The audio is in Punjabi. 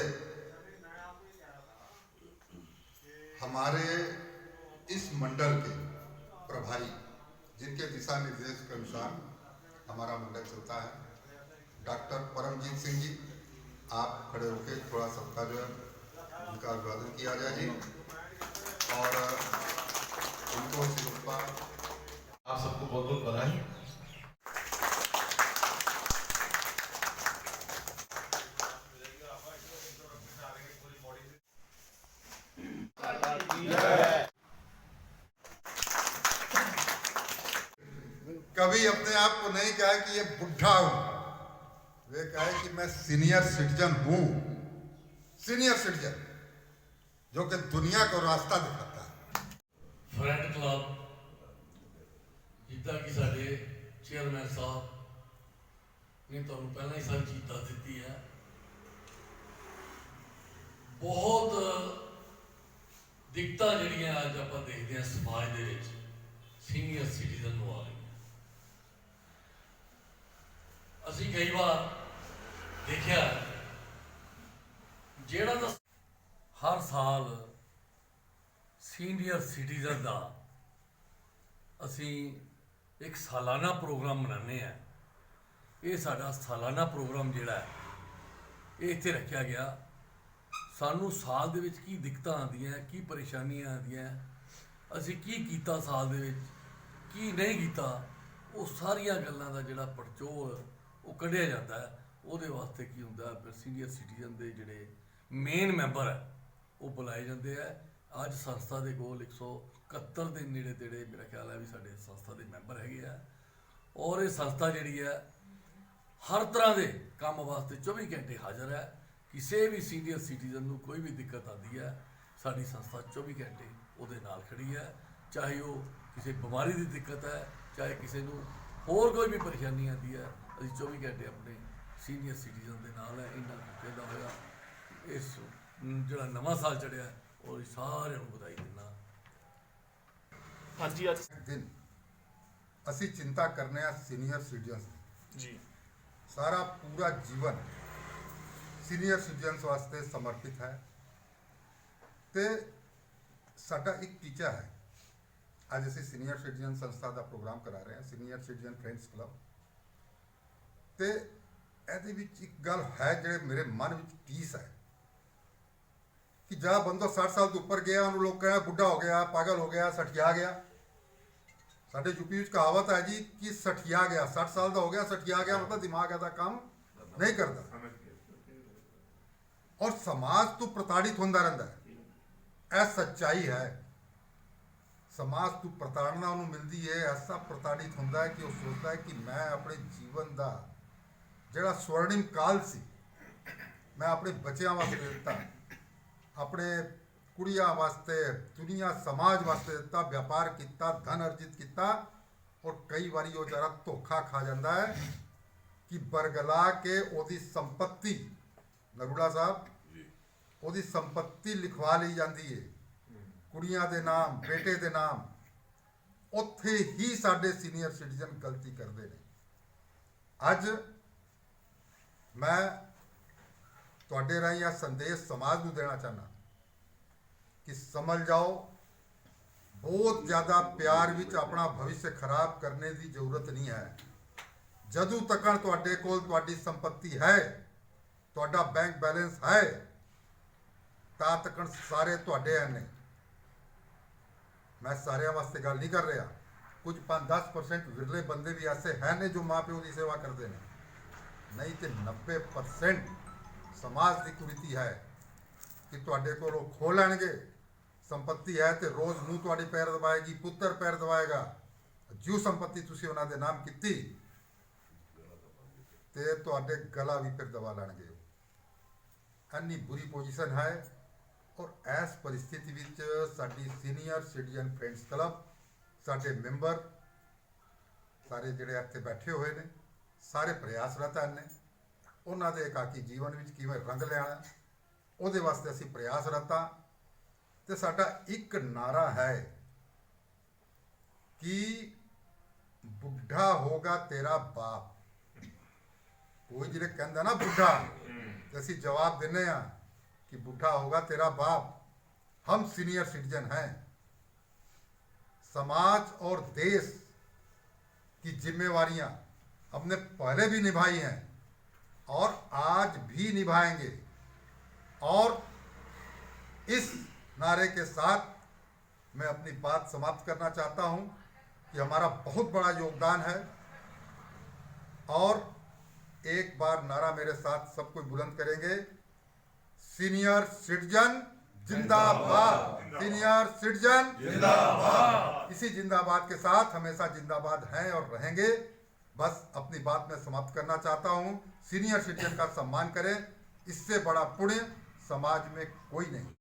है हमारे इस मंडल के प्रभारी, जिनके दिशा निर्देश के अनुसार हमारा मंडल चलता है, डॉक्टर परमजीत सिंह जी, आप खड़े होकर थोड़ा सबका जो है, उनका अभिवादन किया जाए। जी और उनको आप सबको बहुत बहुत बधाई। कभी अपने आप को नहीं कहा कि ये बुढ़ा हूं वे कहे कि मैं सीनियर सिटीजन हूं सीनियर सिटीजन जो कि दुनिया को रास्ता दिखाता है ਫਰੈਂਡ ਕਲੱਬ ਜਿੱਦਾਂ ਕਿ ਸਾਡੇ ਚੇਅਰਮੈਨ ਸਾਹਿਬ ਨੇ ਤੁਹਾਨੂੰ ਪਹਿਲਾਂ ਹੀ ਸਾਰੀ ਚੀਜ਼ ਦੱਸ ਦਿੱਤੀ ਹੈ ਬਹੁਤ ਦਿੱਕਤਾਂ ਜਿਹੜੀਆਂ ਅੱਜ ਆਪਾਂ ਦੇਖਦੇ ਹਾਂ ਸਮਾਜ ਦੇ ਵਿੱਚ ਸੀਨੀਅਰ ਸਿਟੀਜ਼ਨ ਨੂੰ ਆ ਰਹੀਆਂ ਅਸੀਂ ਕਈ ਵਾਰ ਦੇਖਿਆ ਜਿਹੜਾ ਤਾਂ ਹਰ ਸਾਲ ਸੀਨੀਅਰ ਸਿਟੀਜ਼ਨ ਦਾ ਅਸੀਂ ਇੱਕ ਸਾਲਾਨਾ ਪ੍ਰੋਗਰਾਮ ਮਨਾਉਂਦੇ ਆ ਇਹ ਸਾਡਾ ਸਾਲਾਨਾ ਪ੍ਰੋਗਰਾਮ ਜਿਹੜਾ ਹੈ, ਇਹ ਇੱਥੇ ਰੱਖਿਆ ਗਿਆ। ਸਾਨੂੰ ਸਾਲ ਦੇ ਵਿੱਚ ਕੀ ਦਿੱਕਤਾਂ ਆਉਂਦੀਆਂ, ਕੀ ਪਰੇਸ਼ਾਨੀਆਂ ਆਉਂਦੀਆਂ, ਅਸੀਂ ਕੀ ਕੀਤਾ ਸਾਲ ਦੇ ਵਿੱਚ, ਕੀ ਨਹੀਂ ਕੀਤਾ, ਉਹ ਸਾਰੀਆਂ ਗੱਲਾਂ ਦਾ ਜਿਹੜਾ ਪੜਚੋਲ ਉਹ ਕੱਢਿਆ ਜਾਂਦਾ ਹੈ। ਉਹਦੇ ਵਾਸਤੇ ਕੀ ਹੁੰਦਾ ਫਿਰ ਸੀਨੀਅਰ ਸਿਟੀਜ਼ਨ ਦੇ ਜਿਹੜੇ ਮੇਨ ਮੈਂਬਰ ਹੈ, ਉਹ ਬੁਲਾਏ ਜਾਂਦੇ ਆ ਅੱਜ ਸੰਸਥਾ ਦੇ ਕੋਲ 171 ਦੇ ਨੇੜੇ ਤੇੜੇ ਮੇਰਾ ਖਿਆਲ ਹੈ ਵੀ ਸਾਡੇ ਸੰਸਥਾ ਦੇ ਮੈਂਬਰ ਹੈਗੇ ਆ। ਔਰ ਇਹ ਸੰਸਥਾ ਜਿਹੜੀ ਹੈ, ਹਰ ਤਰ੍ਹਾਂ ਦੇ ਕੰਮ ਵਾਸਤੇ 24 ਘੰਟੇ ਹਾਜ਼ਰ ਹੈ। ਕਿਸੇ ਵੀ ਸੀਨੀਅਰ ਸਿਟੀਜ਼ਨ ਨੂੰ ਕੋਈ ਵੀ ਦਿੱਕਤ ਆਉਂਦੀ ਹੈ, ਸਾਡੀ ਸੰਸਥਾ 24 ਘੰਟੇ ਉਹਦੇ ਨਾਲ ਖੜੀ ਹੈ। ਚਾਹੇ ਉਹ ਕਿਸੇ ਬਿਮਾਰੀ ਦੀ ਦਿੱਕਤ ਹੈ, ਚਾਹੇ ਕਿਸੇ ਨੂੰ ਹੋਰ ਕੋਈ ਵੀ ਪਰੇਸ਼ਾਨੀ ਆਉਂਦੀ ਹੈ ਅਸੀਂ 24 ਘੰਟੇ ਆਪਣੇ ਸੀਨੀਅਰ ਸਿਟੀਜ਼ਨ ਦੇ ਨਾਲ ਹੈ ਇਹਨਾਂ ਕਹਿੰਦਾ ਹੋਇਆ। ਇਸ ਜਿਹੜਾ ਨਵਾਂ ਸਾਲ ਚੜਿਆ ਉਹ ਸਾਰਿਆਂ ਨੂੰ ਵਧਾਈ ਦਿੰਦਾ। ਹਾਂਜੀ ਅੱਜ ਦਿਨ ਅਸੀਂ ਚਿੰਤਾ ਕਰਨੇ ਆ ਸੀਨੀਅਰ ਸਿਟੀਜ਼ਨਸ ਜੀ। ਸਾਰਾ ਪੂਰਾ ਜੀਵਨ ਸੀਨੀਅਰ ਸਿਟੀਜ਼ਨਸ ਵਾਸਤੇ ਸਮਰਪਿਤ ਹੈ। ਤੇ ਸਾਡਾ ਇੱਕ ਟੀਚਾ ਹੈ ਅੱਜ ਅਸੀਂ ਸੀਨੀਅਰ ਸਿਟੀਜ਼ਨ ਸੰਸਥਾ ਦਾ ਪ੍ਰੋਗਰਾਮ ਕਰਾ ਰਹੇ ਹਾਂ ਸੀਨੀਅਰ ਸਿਟੀਜ਼ਨ ਫਰੈਂਡਸ ਕਲੱਬ ਤੇ ਇਹਦੇ ਵਿੱਚ ਇੱਕ ਗੱਲ ਹੈ ਜਿਹੜੇ ਮੇਰੇ ਮਨ ਵਿੱਚ ਟੀਸ ਹੈ ਕਿ ਜਿਹੜਾ ਬੰਦਾ 60 ਸਾਲ ਤੋਂ ਉੱਪਰ ਗਿਆ ਉਹਨੂੰ ਲੋਕ ਕਹਿੰਦੇ ਬੁੱਢਾ ਹੋ ਗਿਆ ਪਾਗਲ ਹੋ ਗਿਆ ਸਠਿਆ ਗਿਆ ਸਾਡੇ ਯੂਪੀ ਵਿੱਚ ਕਹਾਵਤ ਹੈ ਜੀ ਕਿ ਸਠਿਆ ਗਿਆ 60 ਸਾਲ ਦਾ ਹੋ ਗਿਆ ਸਠਿਆ ਗਿਆ ਮਤਲਬ ਦਿਮਾਗ ਇਹਦਾ ਕੰਮ ਨਹੀਂ ਕਰਦਾ ਔਰ ਸਮਾਜ ਤੋਂ ਪ੍ਰਤਾੜਿਤ ਹੁੰਦਾ ਰਹਿੰਦਾ ਹੈ ਇਹ ਸੱਚਾਈ ਹੈ ਸਮਾਜ ਤੋਂ ਪ੍ਰਤਾੜਨਾ ਉਹਨੂੰ ਮਿਲਦੀ ਹੈ ਐਸਾ ਪ੍ਰਤਾੜਿਤ ਹੁੰਦਾ ਹੈ ਕਿ ਉਹ ਸੋਚਦਾ ਹੈ ਕਿ ਮੈਂ ਆਪਣੇ ਜੀਵਨ ਦਾ ਜਿਹੜਾ ਸਵਰਣਿਮ ਕਾਲ ਸੀ ਮੈਂ ਆਪਣੇ ਬੱਚਿਆਂ ਵਾਸਤੇ ਦਿੱਤਾ ਆਪਣੇ ਕੁੜੀਆਂ ਵਾਸਤੇ ਦੁਨੀਆ ਸਮਾਜ ਵਾਸਤੇ ਦਿੱਤਾ ਵਪਾਰ ਕੀਤਾ ਧਨ ਅਰਜਿਤ ਕੀਤਾ ਔਰ ਕਈ ਵਾਰੀ ਉਹ ਜਰਾ ਧੋਖਾ ਖਾ ਜਾਂਦਾ ਹੈ ਕਿ ਬਰਗਲਾ ਕੇ ਉਹਦੀ ਸੰਪਤੀ ਨਗੁੜਾ ਸਾਹਿਬ ਉਹਦੀ ਸੰਪਤੀ ਲਿਖਵਾ ਲਈ ਜਾਂਦੀ ਹੈ। ਕੁੜੀਆਂ ਦੇ ਨਾਮ, ਬੇਟੇ ਦੇ ਨਾਮ, ਉੱਥੇ ਹੀ ਸਾਡੇ ਸੀਨੀਅਰ ਸਿਟੀਜ਼ਨ ਗਲਤੀ ਕਰਦੇ ਨੇ। ਅੱਜ ਮੈਂ ਤੁਹਾਡੇ ਰਾਹੀਂ ਇਹ ਸੰਦੇਸ਼ ਸਮਾਜ ਨੂੰ ਦੇਣਾ ਚਾਹਨਾ ਕਿ ਸਮਝ ਜਾਓ, ਬਹੁਤ ਜ਼ਿਆਦਾ ਪਿਆਰ ਵਿੱਚ ਆਪਣਾ ਭਵਿੱਖ ਖਰਾਬ ਕਰਨੇ ਦੀ ਜ਼ਰੂਰਤ ਨਹੀਂ ਹੈ। ਜਦੋਂ ਤੱਕ ਤੁਹਾਡੇ ਕੋਲ ਤੁਹਾਡੀ ਸੰਪਤੀ ਹੈ, ਤੁਹਾਡਾ ਬੈਂਕ ਬੈਲੈਂਸ ਹੈ, ਤਾਂ ਤੱਕ ਸਾਰੇ ਤੁਹਾਡੇ ਹਨ ਮੈਂ ਸਾਰਿਆਂ ਵਾਸਤੇ ਗੱਲ ਨਹੀਂ ਕਰ ਰਿਹਾ। ਕੁਝ 5-10% ਵਿਰਲੇ ਬੰਦੇ ਵੀ ਐਸੇ ਹੈ ਨੇ ਜੋ ਮਾਪਿਓ ਦੀ ਸੇਵਾ ਕਰਦੇ ਨੇ। ਨਹੀਂ ਤੇ 90% ਸਮਾਜ ਦੀ ਕੁਰੀਤੀ ਹੈ ਕਿ ਤੁਹਾਡੇ ਕੋਲ ਖੋ ਲੈਣਗੇ। ਸੰਪਤੀ ਹੈ ਤੇ ਰੋਜ਼ ਨੂੰ ਤੁਹਾਡੇ ਪੈਰ ਦਬਾਏਗੀ, ਪੁੱਤਰ ਪੈਰ ਦਬਾਏਗਾ। ਜਿਉ ਸੰਪਤੀ ਤੁਸੀਂ ਉਹਨਾਂ ਦੇ ਨਾਮ ਕੀਤੀ, ਤੇ ਤੁਹਾਡੇ ਗਲਾ ਵੀ ਫਿਰ ਦਬਾ ਲੈਣਗੇ। ਇੰਨੀ ਬੁਰੀ ਪੋਜੀਸ਼ਨ ਹੈ ਔਰ ਇਸ ਪਰਿਸਥਿਤੀ ਵਿੱਚ ਸਾਡੀ ਸੀਨੀਅਰ ਸਿਟੀਜ਼ਨ ਫਰੈਂਡਸ ਕਲੱਬ, ਸਾਡੇ ਮੈਂਬਰ ਸਾਰੇ ਜਿਹੜੇ ਇੱਥੇ ਬੈਠੇ ਹੋਏ ਨੇ, ਸਾਰੇ ਪ੍ਰਯਾਸਰਤ ਹਨ ਉਹਨਾਂ ਦੇ ਇਕਾਕੀ ਜੀਵਨ ਵਿੱਚ ਕਿਵੇਂ ਰੰਗ ਲੈਣਾ ਉਹਦੇ ਵਾਸਤੇ ਅਸੀਂ ਪ੍ਰਯਾਸਰਤ ਹਾਂ ਤੇ ਸਾਡਾ ਇੱਕ ਨਾਰਾ ਹੈ ਕਿ ਬੁੱਢਾ ਹੋਗਾ ਤੇਰਾ ਬਾਪ। ਕੋਈ ਜਿਹੜੇ ਕਹਿੰਦਾ ਨਾ ਬੁੱਢਾ ਅਸੀਂ ਜਵਾਬ ਦਿੰਨੇ ਆ कि बूढ़ा होगा तेरा बाप। हम सीनियर सिटीजन हैं। समाज और देश की जिम्मेवारियाँ हमने पहले भी निभाई हैं और आज भी निभाएँगे। और इस नारे के साथ मैं अपनी बात समाप्त करना चाहता हूँ कि हमारा बहुत बड़ा योगदान है। और एक बार नारा मेरे साथ सब कोई बुलंद करेंगे। सीनियर सिटीजन जिंदाबाद। सीनियर सिटीजन जिंदाबाद। इसी जिंदाबाद के साथ हमेशा जिंदाबाद हैं और रहेंगे। बस अपनी बात में समाप्त करना चाहता हूँ। सीनियर सिटीजन का सम्मान करें। इससे बड़ा पुण्य समाज में कोई नहीं।